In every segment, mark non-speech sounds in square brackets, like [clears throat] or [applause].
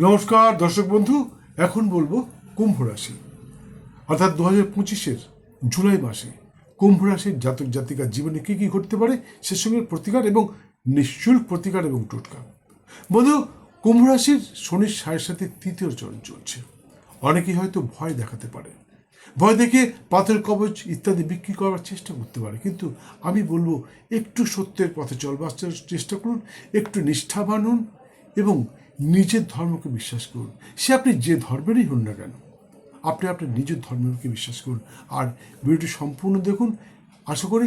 নমস্কার, দর্শক বন্ধু, এখন বলব কুম্ভ রাশি। অর্থাৎ দু হাজার পঁচিশের জুলাই মাসে কুম্ভ রাশির জাতক জাতিকার জীবনে কী কী ঘটতে পারে, সে সঙ্গে প্রতিকার এবং নিঃশুল্ক প্রতিকার এবং টোটকা। বন্ধু, কুম্ভ রাশির শনির সাড়ে সাথে তৃতীয় চরণ চলছে। অনেকেই হয়তো ভয় দেখাতে পারে। ভয় দেখে পাথর কবচ ইত্যাদি বিক্রি করার চেষ্টা করতে পারে। কিন্তু আমি বলব, একটু সত্যের পথে চলবার চেষ্টা করুন, একটু নিষ্ঠাবান হন এবং নিজের ধর্মকে বিশ্বাস করুন। সে আপনি যে ধর্মেরই হন না কেন, আপনি আপনার নিজের ধর্মকে বিশ্বাস করুন। আর ভিডিওটি সম্পূর্ণ দেখুন। আশা করি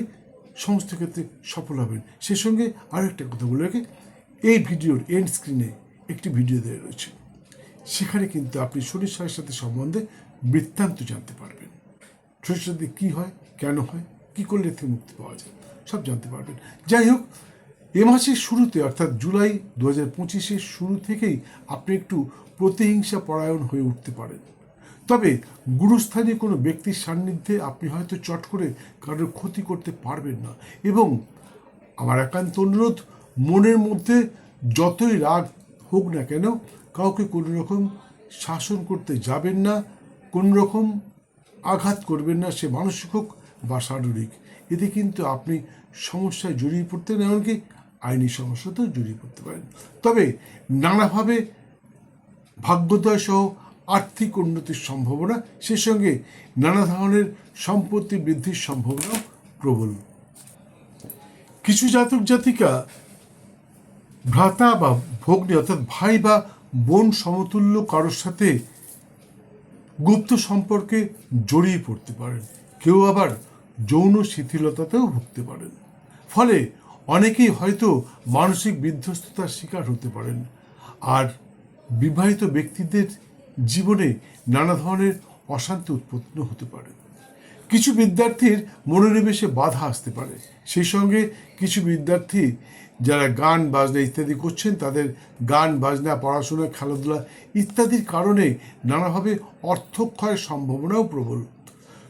সমস্ত ক্ষেত্রে সফল হবেন। সে সঙ্গে আরও একটা কথা বলে রাখি, এই ভিডিওর এন্ড স্ক্রিনে একটি ভিডিও দেওয়া রয়েছে। সেখানে কিন্তু আপনি শরীর সাথে সাথে সম্বন্ধে বৃত্তান্ত জানতে পারবেন। শরীর সাথে কী হয়, কেন হয়, কী করলে থেকে মুক্তি পাওয়া যায়, সব জানতে পারবেন। যাই হোক এ মাসের শুরুতে, অর্থাৎ জুলাই দু হাজার পঁচিশের শুরু থেকেই আপনি একটু প্রতিহিংসা পরায়ণ হয়ে উঠতে পারেন। তবে গুরুস্থানীয় কোনো ব্যক্তির সান্নিধ্যে আপনি হয়তো চট করে কারোর ক্ষতি করতে পারবেন না। এবং আমার একান্ত অনুরোধ, মনের মধ্যে যতই রাগ হোক না কেন কাউকে কোনো রকম শাসন করতে যাবেন না, কোন রকম আঘাত করবেন না, সে মানসিক হোক বা শারীরিক। এতে কিন্তু আপনি সমস্যায় জড়িয়ে পড়তেন, এমনকি আইনি সমস্যাতেও জড়িয়ে পড়তে পারেন। তবে নানাভাবে ভাগ্যোদয় সহ আর্থিক উন্নতির সম্ভাবনা সে সঙ্গে নানা ধরনের সম্পত্তি বৃদ্ধির সম্ভাবনাও প্রবল। কিছু জাতক জাতিকা ভ্রাতা বা ভগ্নী অর্থাৎ ভাই বা বোন সমতুল্য কারোর সাথে গুপ্ত সম্পর্কে জড়িয়ে পড়তে পারেন। কেউ আবার যৌন শিথিলতাতেও ভুগতে পারেন। ফলে অনেকেই হয়তো মানসিক বিধ্বস্ততার শিকার হতে পারেন। আর বিবাহিত ব্যক্তিদের জীবনে নানা ধরনের অশান্তি উৎপন্ন হতে পারে। কিছু বিদ্যার্থীর মনোনিবেশে বাধা আসতে পারে। সেই সঙ্গে কিছু বিদ্যার্থী যারা গান, বাজনা ইত্যাদি করছেন, তাদের গান, বাজনা, পড়াশোনা, খেলাধুলা ইত্যাদির কারণে নানাভাবে অর্থক্ষয়ের সম্ভাবনাও প্রবল।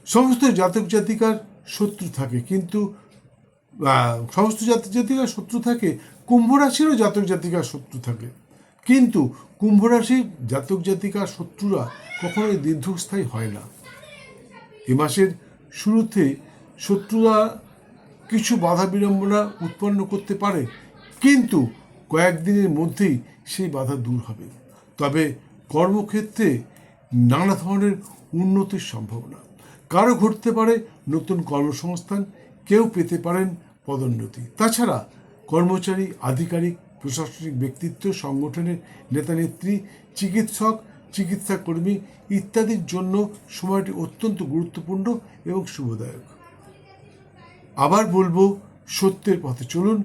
সমস্ত জাতক জাতিকার শত্রু থাকে, কিন্তু সমস্ত জাতক জাতিকার শত্রু থাকে, কুম্ভ রাশিরও জাতক জাতিকার শত্রু থাকে। কিন্তু কুম্ভ রাশির জাতক জাতিকার শত্রুরা কখনোই দীর্ঘস্থায়ী হয় না। এ মাসের শুরুতে শত্রুরা কিছু বাধা বিড়ম্বনা উৎপন্ন করতে পারে, কিন্তু কয়েকদিনের মধ্যেই সেই বাধা দূর হবে। তবে কর্মক্ষেত্রে নানা ধরনের উন্নতির সম্ভাবনা। কারও ঘটতে পারে নতুন কর্মসংস্থান কেউ পেতে পারেন পদোন্নতি। তাছাড়া কর্মচারী, আধিকারিক, প্রশাসনিক ব্যক্তিত্ব, সংগঠনের নেতানেত্রী চিকিৎসক চিকিৎসা কর্মী ইত্যাদির জন্য সময়টি অত্যন্ত গুরুত্বপূর্ণ এবং শুভদায়ক। আবার বলব, সত্যের পথে চলুন,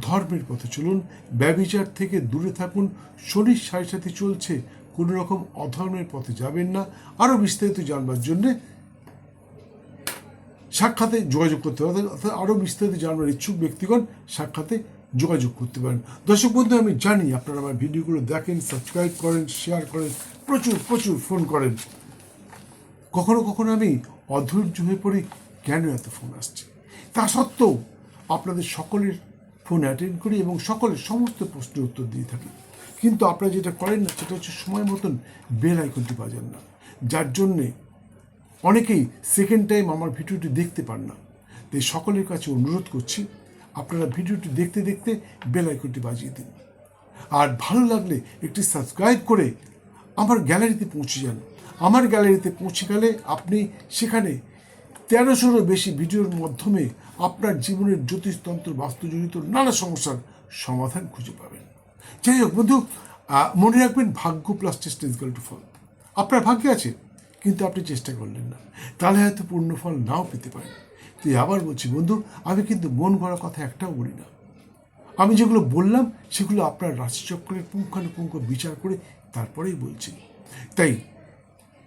ধর্মের পথে চলুন ব্যবিচার থেকে দূরে থাকুন শরীর সাথে সাথে চলছে, কোনো রকম অধর্মের পথে যাবেন না। আরও বিস্তারিত জানবার জন্যে সাক্ষাতে যোগাযোগ করতে পারেন, অর্থাৎ আরও বিস্তারিত জানবার ইচ্ছুক ব্যক্তিগণ সাক্ষাতে যোগাযোগ করতে পারেন। দর্শক বন্ধু, আমি জানি আপনারা আমার ভিডিওগুলো দেখেন সাবস্ক্রাইব করেন শেয়ার করেন, প্রচুর প্রচুর ফোন করেন। কখনো কখনো আমি অধৈর্য হয়ে পড়ি, কেন এত ফোন আসছে? তা সত্ত্বেও আপনাদের সকলের ফোন অ্যাটেন্ড করি এবং সকলের সমস্ত প্রশ্নের উত্তর দিয়ে থাকি। কিন্তু আপনারা যেটা করেন না, সেটা হচ্ছে সময় মতন বেল আইকনটি বাজান না। যার জন্যে অনেকেই সেকেন্ড টাইম আমার ভিডিওটি দেখতে পান না। তাই সকলের কাছে অনুরোধ করছি, আপনারা ভিডিওটি দেখতে দেখতে বেল বাজিয়ে দিন। আর ভালো লাগলে একটি সাবস্ক্রাইব করে আমার গ্যালারিতে পৌঁছে যান। আমার গ্যালারিতে পৌঁছে গেলে আপনি সেখানে তেরোশোরও বেশি ভিডিওর মাধ্যমে আপনার জীবনের জ্যোতিষতন্ত্র বাস্তুজনিত নানা সমস্যার সমাধান খুঁজে পাবেন। যাই হোক বন্ধু মনে রাখবেন ভাগ্য প্লাস চেষ্টা ইজ টু ফল আপনার ভাগ্যে আছে? কিন্তু আপনি চেষ্টা করলেন না। তাহলে হয়তো পূর্ণ ফল নাও পেতে পারেন। তুই আবার বলছি, বন্ধু, আমি কিন্তু মন গড়া কথা একটাও বলি না। আমি যেগুলো বললাম, সেগুলো আপনার রাশিচক্রের পুঙ্খানুপুঙ্খ বিচার করে তারপরেই বলছি। তাই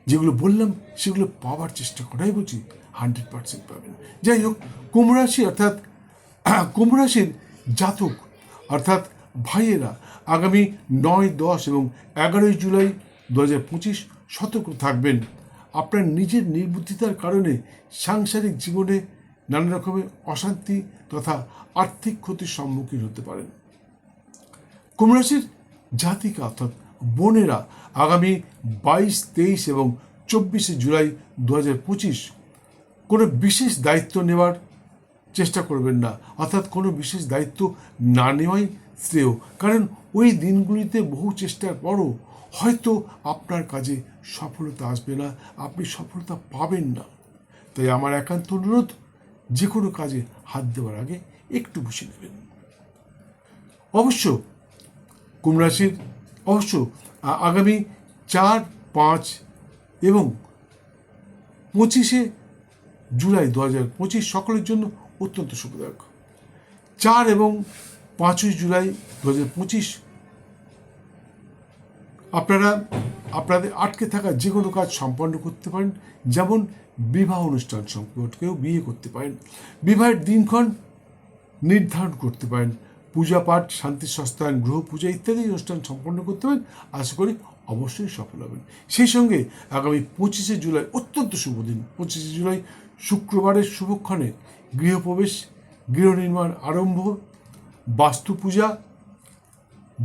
যেগুলো বললাম, সেগুলো পাওয়ার চেষ্টা করাই বলছি, হান্ড্রেড পার্সেন্ট পাবেন। যাই হোক কুম্ভ রাশি অর্থাৎ [clears throat] কুম্ভ রাশির জাতক অর্থাৎ ভাইয়েরা আগামী নয়, দশ এবং এগারোই জুলাই দু হাজার পঁচিশ সতর্ক থাকবেন। আপনার নিজের নির্বুদ্ধিতার কারণে সাংসারিক জীবনে নানা রকমের অশান্তি তথা আর্থিক ক্ষতির সম্মুখীন হতে পারেন। কুম্ভ রাশির জাতিকা অর্থাৎ বোনেরা আগামী বাইশ, তেইশ এবং চব্বিশে জুলাই দু হাজার পঁচিশ কোনো বিশেষ দায়িত্ব নেওয়ার চেষ্টা করবেন না। অর্থাৎ কোনো বিশেষ দায়িত্ব না নেওয়াই শ্রেয়। কারণ ওই দিনগুলিতে বহু চেষ্টার পরও হয়তো আপনার কাজে সফলতা আসবে না, আপনি সফলতা পাবেন না। তাই আমার একান্ত অনুরোধ, যে কোনো কাজে হাত দেওয়ার আগে একটু বুঝে নেবেন। অবশ্য কুমরাশির, অবশ্য আগামী চার, পাঁচ এবং পঁচিশে জুলাই দু হাজার পঁচিশ সকলের জন্য অত্যন্ত শুভদায়ক। চার এবং পাঁচই জুলাই দু হাজার পঁচিশ। আপনারা, আপনাদের আটকে থাকা যে কোনো কাজ সম্পন্ন করতে পারেন, যেমন বিবাহ অনুষ্ঠান সম্পর্কেও বিয়ে করতে পারেন। বিবাহের দিনক্ষণ নির্ধারণ করতে পারেন। পূজা পাঠ, শান্তি, সস্তায়ন গ্রহ পূজা ইত্যাদি অনুষ্ঠান সম্পন্ন করতে পারেন। আশা করি অবশ্যই সফল হবেন। সেই সঙ্গে আগামী পঁচিশে জুলাই অত্যন্ত শুভ দিন। পঁচিশে জুলাই শুক্রবারের শুভক্ষণে গৃহপ্রবেশ, গৃহ নির্মাণ আরম্ভ। বাস্তু পূজা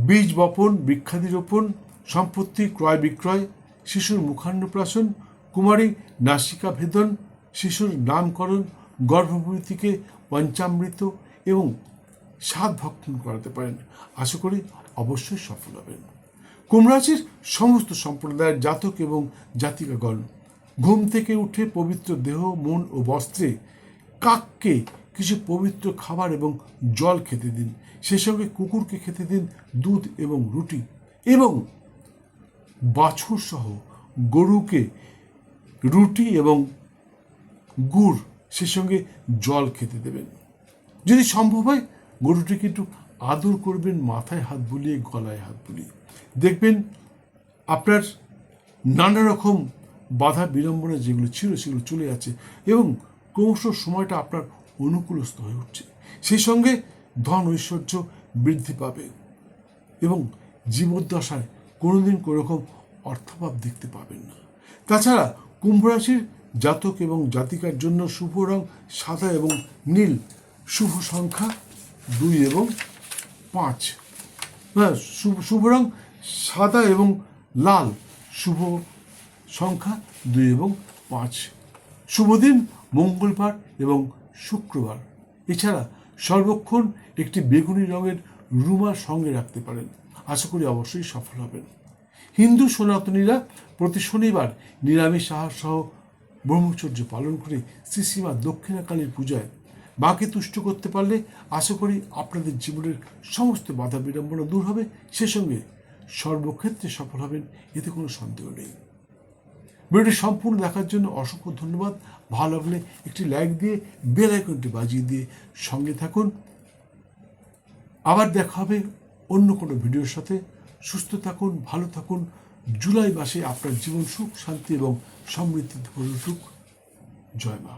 বীজ বপন বৃক্ষাদি রোপণ সম্পত্তি ক্রয় বিক্রয়, শিশুর মুখান্নপ্রাশন, কুমারী নাসিকা ভেদন, শিশুর নামকরণ গর্ভবতীকে পঞ্চামৃত এবং স্বাদ ভক্ষণ করাতে পারেন। আশা করি অবশ্যই সফল হবেন। কুমরাশির সমস্ত সম্প্রদায়ের জাতক এবং জাতিকাগণ, ঘুম থেকে উঠে পবিত্র দেহ, মন ও বস্ত্রে কাককে কিছু পবিত্র খাবার এবং জল খেতে দিন। সেই সঙ্গে কুকুরকে খেতে দিন দুধ এবং রুটি। এবং বাছুর সহ গরুকে রুটি এবং গুড় সে সঙ্গে জল খেতে দেবেন। যদি সম্ভব হয়, গরুটিকে একটু আদর করবেন, মাথায় হাত বুলিয়ে, গলায় হাত বুলিয়ে। দেখবেন আপনার নানা রকম বাধা বিড়ম্বনা যেগুলো ছিল, সেগুলো চলে যাচ্ছে এবং ক্রমশ সময়টা আপনার অনুকূলস্থ হয়ে উঠছে। সেই সঙ্গে ধন ঐশ্বর্য বৃদ্ধি পাবে এবং জীবদ্দশায় কোনোদিন কোনো রকম অর্থাভাব দেখতে পাবেন না। তাছাড়া কুম্ভ রাশির জাতক এবং জাতিকার জন্য শুভ রং সাদা এবং নীল, শুভ সংখ্যা দুই এবং পাঁচ। হ্যাঁ শুভ রং সাদা এবং লাল, শুভ সংখ্যা দুই এবং পাঁচ। শুভ দিন মঙ্গলবার এবং শুক্রবার। এছাড়া সর্বক্ষণ একটি বেগুনি রঙের রুমার সঙ্গে রাখতে পারেন। আশা করি অবশ্যই সফল হবেন। হিন্দু সনাতনীরা প্রতি শনিবার নিরামিষ আহার সহ ব্রহ্মচর্য পালন করে শ্রীসীমা দক্ষিণাকালীর পূজায় মাকে তুষ্ট করতে পারলে আশা করি আপনাদের জীবনের সমস্ত বাধা বিড়ম্বনা দূর হবে। সে সঙ্গে সর্বক্ষেত্রে সফল হবেন, এতে কোনো সন্দেহ নেই। ভিডিওটি সম্পূর্ণ দেখার জন্য অসংখ্য ধন্যবাদ। ভালো লাগলে একটি লাইক দিয়ে, বেল আইকনটি বাজিয়ে দিয়ে সঙ্গে থাকুন। আবার দেখা হবে অন্য কোনো ভিডিওর সাথে। সুস্থ থাকুন, ভালো থাকুন। জুলাই মাসে আপনার জীবন সুখ, শান্তি এবং সমৃদ্ধিতে ভরে জয় মা।